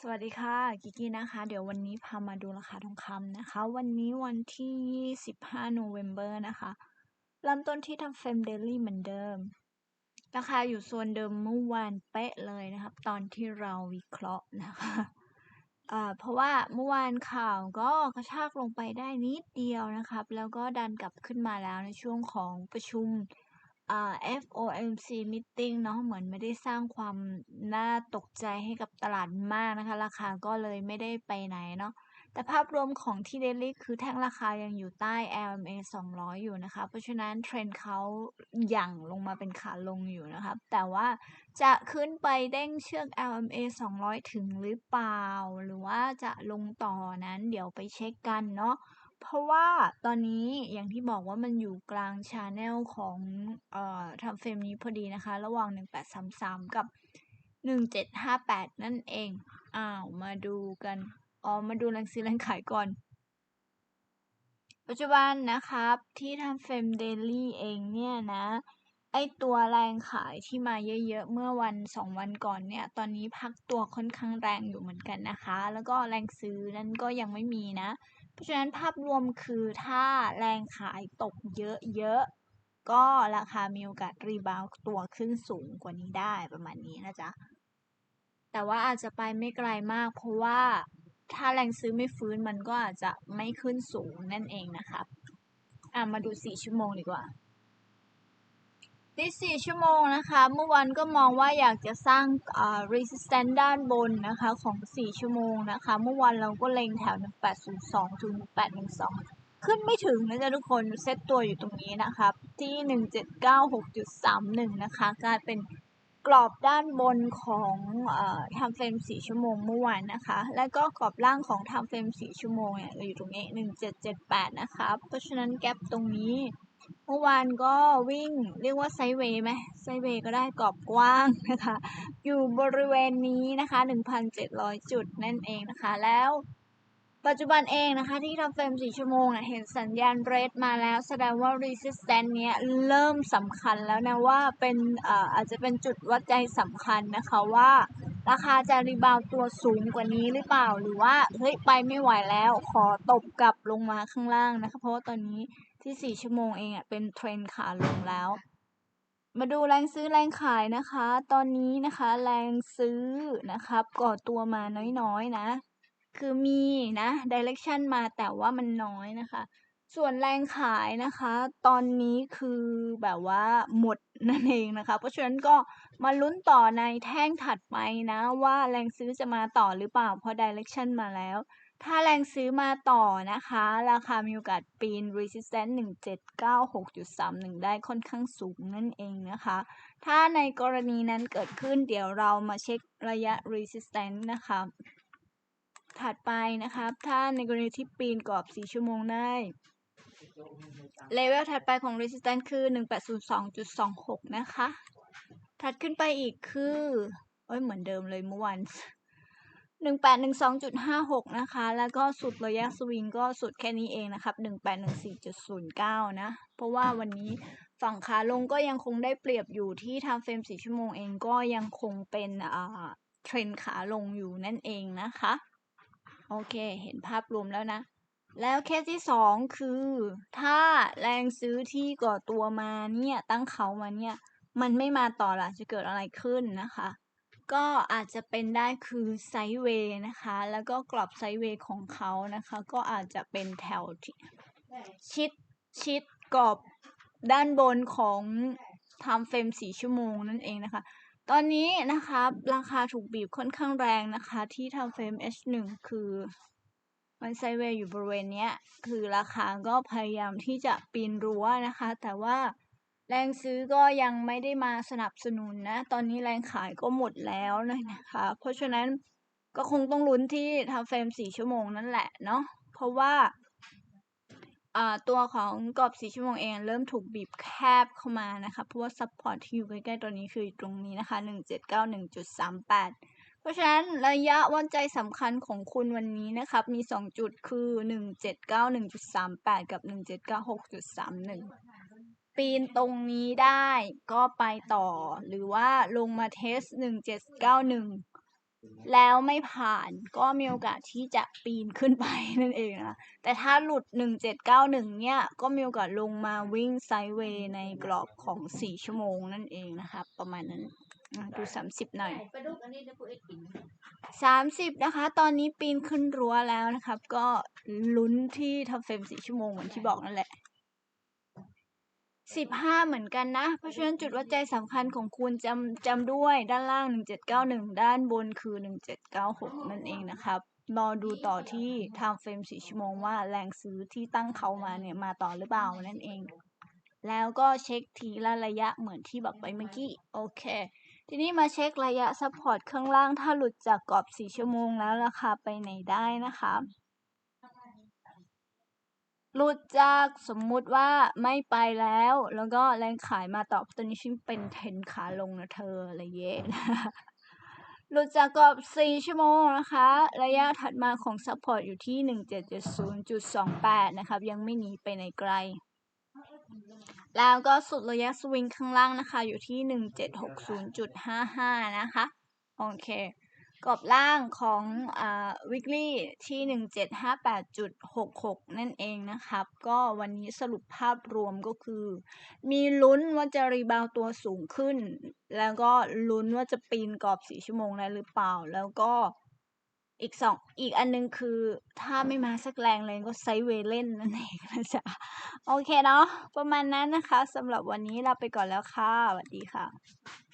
สวัสดีค่ะกิกกี้นะคะ เดี๋ยววันนี้พามาดูราคาทองคำนะคะ วันนี้วันที่ 25โนเวม ber นะคะเริ่มต้นที่ทำเฟรมเดลี่เหมือนเดิม ราคาอยู่โซนเดิมเมื่อวานเป๊ะเลยนะครับ ตอนที่เราวิเคราะห์นะคะเพราะว่าเมื่อวานข่าวก็กระชากลงไปได้นิดเดียวนะครับ แล้วก็ดันกลับขึ้นมาแล้วในช่วงของประชุม อ่า FOMC meeting เนาะเหมือนไม่ได้สร้างความน่าตกใจให้กับตลาดมากนะคะ ราคาก็เลยไม่ได้ไปไหนเนาะแต่ภาพรวมของที่เดลี่คือแท่งราคายังอยู่ใต้ LMA 200 อยู่นะคะ เพราะฉะนั้นเทรนด์เขาหยั่งลงมาเป็นขาลงอยู่นะครับแต่ว่าจะขึ้นไปเด้งเชือก LMA 200 ถึงหรือเปล่า หรือว่าจะลงต่อนั้นเดี๋ยวไปเช็คกันเนาะ เพราะว่าตอนนี้อย่างที่บอกว่ามันอยู่กลางชาแนลของเอ่อทำเฟรมนี้พอดีนะคะ ระหว่าง 1833 กับ 1758 นั่นเอง อ้าว มาดูกัน อ๋อ มาดูแรงซื้อแรงขายก่อน ปัจจุบันนะครับ ที่ทำเฟรมเดลี่เองเนี่ยนะไอตัวแรงขายที่มาเยอะๆ เมื่อวันสองวันก่อนเนี่ย ตอนนี้พักตัวค่อนข้างแรงอยู่เหมือนกันนะคะ แล้วก็แรงซื้อนั้นก็ยังไม่มีนะ เพราะฉะนั้นภาพรวมคือถ้าแรงขายตกเยอะๆ ก็ราคามีโอกาสรีบาวตัวขึ้นสูงกว่านี้ได้ประมาณนี้นะจ๊ะ แต่ว่าอาจจะไปไม่ไกลมาก เพราะว่าถ้าแรงซื้อไม่ฟื้นมันก็อาจจะไม่ขึ้นสูงนั่นเองนะครับอะมาดู 4 ชั่วโมงดีกว่า ที่4ชั่วโมงนะคะ เมื่อวันก็มองว่าอยากจะสร้าง uh, resistance ด้านบนนะคะของ 4 ชั่วโมงนะคะ เมื่อวันเราก็เล็งแถว 1802 ถึง 1812 ขึ้นไม่ถึงนะจ๊ะทุกคน เซตตัวอยู่ตรงนี้นะครับ ที่ 1796.31 นะคะกลายเป็นกรอบด้านบนของอทำเฟรม4 ชั่วโมงเมื่อวานนะคะ และก็กรอบล่างของทำเฟรม4 ชั่วโมงเนี่ยอยู่ตรงนี้ 1778 นะคะ เพราะฉะนั้นแกลบตรงนี้ เมื่อวานก็วิ่งเรียกว่าไซเวย์ไหมไซเวย์ก็ได้กรอบกว้างนะคะ อยู่บริเวณนี้นะคะ 1,700 จุดนั่นเองนะคะ แล้วปัจจุบันเองนะคะที่ทำเฟรม4ชั่วโมงนะเห็นสัญญาณเรดมาแล้ว แสดงว่า resistance เนี้ยเริ่มสำคัญแล้วนะว่าเป็นอาอาจจะเป็นจุดวัดใจสำคัญนะคะว่า ราคาจะรีบาวตัวสูงกว่านี้หรือเปล่าหรือว่าเฮ้ยไปไม่ไหวแล้วขอตบกลับลงมาข้างล่างนะคะ เพราะว่าตอนนี้ ที่ 4 ชั่วโมงเองอะเป็นเทรนขาลงแล้ว มาดูแรงซื้อแรงขายนะคะ ตอนนี้นะคะแรงซื้อนะครับก่อตัวมาน้อยๆนะ คือมีนะ direction มาแต่ว่ามันน้อยนะคะ ส่วนแรงขายนะคะ ตอนนี้คือแบบว่าหมดนั่นเองนะคะ เพราะฉะนั้นก็มาลุ้นต่อในแท่งถัดไปนะ ว่าแรงซื้อจะมาต่อหรือเปล่าเพราะ direction มาแล้ว ถ้าแรงซื้อมาต่อนะคะ ราคามีโอกาสปีน resistance 1796.31 ได้ค่อนข้างสูงนั่นเองนะคะ ถ้าในกรณีนั้นเกิดขึ้นเดี๋ยวเรามาเช็คระยะ resistance นะคะ ถัดไปนะครับ ถ้าในกรณีที่ปีนกรอบ 4 ชั่วโมงได้ เลเวลถัดไปของ resistance คือ 1802.26 นะคะ ถัดขึ้นไปอีกคือ เอ้ยเหมือนเดิมเลยเมื่อวัน 1812.56นะคะ แล้วก็สุดระยะสวิงก็สุดแค่นี้เองนะครับ1814.09นะ เพราะว่าวันนี้ฝั่งขาลงก็ยังคงได้เปรียบอยู่ที่ทำเฟรม4ชั่วโมงเองก็ยังคงเป็นอ่าเทรนขาลงอยู่นั่นเองนะคะ โอเค เห็นภาพรวมแล้วนะ แล้วเคสที่สองคือ ถ้าแรงซื้อที่ก่อตัวมาเนี่ย ตั้งเขามาเนี่ย มันไม่มาต่อละจะเกิดอะไรขึ้นนะคะ ก็อาจจะเป็นได้คือไซด์เวย์นะคะ แล้วก็กรอบไซด์เวย์ของเขานะคะ ก็อาจจะเป็นแถวที่ชิดชิดกรอบด้านบนของไทำเฟรม4ชั่วโมงนั่นเองนะคะ ตอนนี้นะคะราคาถูกบีบค่อนข้างแรงนะคะ ที่ไทำเฟรม H1 คือมันไซด์เวย์อยู่บริเวณเนี้ย คือราคาก็พยายามที่จะปีนรั้วนะคะ แต่ว่า แรงซื้อก็ยังไม่ได้มาสนับสนุนนะ ตอนนี้แรงขายก็หมดแล้วนะคะ เพราะฉะนั้นก็คงต้องลุ้นที่ทำเฟรม4ชั่วโมงนั่นแหละเนาะ เพราะว่าอ่าตัวของกรอบ4ชั่วโมงเองเริ่มถูกบีบแคบเข้ามานะคะ เพราะว่าซัพพอร์ตที่อยู่ใกล้ๆตัวนี้คือตรงนี้นะคะ 1791.38 เพราะฉะนั้นระยะวัดใจสำคัญของคุณวันนี้นะครับ มี 2 จุดคือ 1791.38 กับ 1796.31 ปีนตรงนี้ได้ก็ไปต่อ หรือว่าลงมาเทส 1791 แล้วไม่ผ่านก็มีโอกาสที่จะปีนขึ้นไปนั่นเองนะแต่ถ้าหลุด 1791 เนี่ย ก็มีโอกาสลงมาวิ่งไซด์เวย์ในกรอบของ 4 ชั่วโมงนั่นเองนะครับประมาณนั้นดู30หน่อยปลาดุกอันนี้จะพูดไอ้กิน30นะคะ ตอนนี้ปีนขึ้นรั้วแล้วนะครับ ก็ลุ้นที่ทำเฟรม4ชั่วโมงเหมือนที่บอกนั่นแหละ 15 เหมือนกันนะ เพราะฉะนั้นจุดวัดใจสำคัญของคุณจำจำด้วยด้านล่าง 1791 ด้านบนคือ 1796 นั่นเองนะครับรอดูต่อที่ทม์เฟรม4ชั่วโมงว่าแรงซื้อที่ตั้งเขามาเนี่ยมาต่อหรือเปล่านั่นเอง แล้วก็เช็คทีละระยะเหมือนที่บอกไปเมื่อกี้ โอเค ทีนี้มาเช็คระยะซัพพอร์ตข้างล่างถ้าหลุดจากกรอบ4ชั่วโมงแล้วราคาไปไหนได้นะคะ หลุดจากสมมุติว่าไม่ไปแล้ว แล้วก็แรงขายมาต่อตัวนี้ฉันเป็นเทนขาลงนะเธออะไรเย่นะหลุดจากกรอบ 4 ชั่วโมงนะคะ ระยะถัดมาของ support อยู่ที่ 1770.28 นะครับ ยังไม่หนีไปไหนไกล แล้วก็สุดระยะสวิงข้างล่างนะคะ อยู่ที่ 1760.55 นะคะ โอเค กรอบล่างของอ่า weekly ที่ 1758.66 นั่นเองนะครับ ก็วันนี้สรุปภาพรวมก็คือ มีลุ้นว่าจะรีบาวตัวสูงขึ้น แล้วก็ลุ้นว่าจะปีนกรอบ 4 ชั่วโมงได้หรือเปล่า แล้วก็อีกสองอีกอันนึงคือถ้าไม่มาสักแรงเลยก็ไซเวเล่นนั่นเองนะจ๊ะ โอเคเนาะประมาณนั้นนะคะสำหรับวันนี้ลาไปก่อนแล้วค่ะสวัสดีค่ะ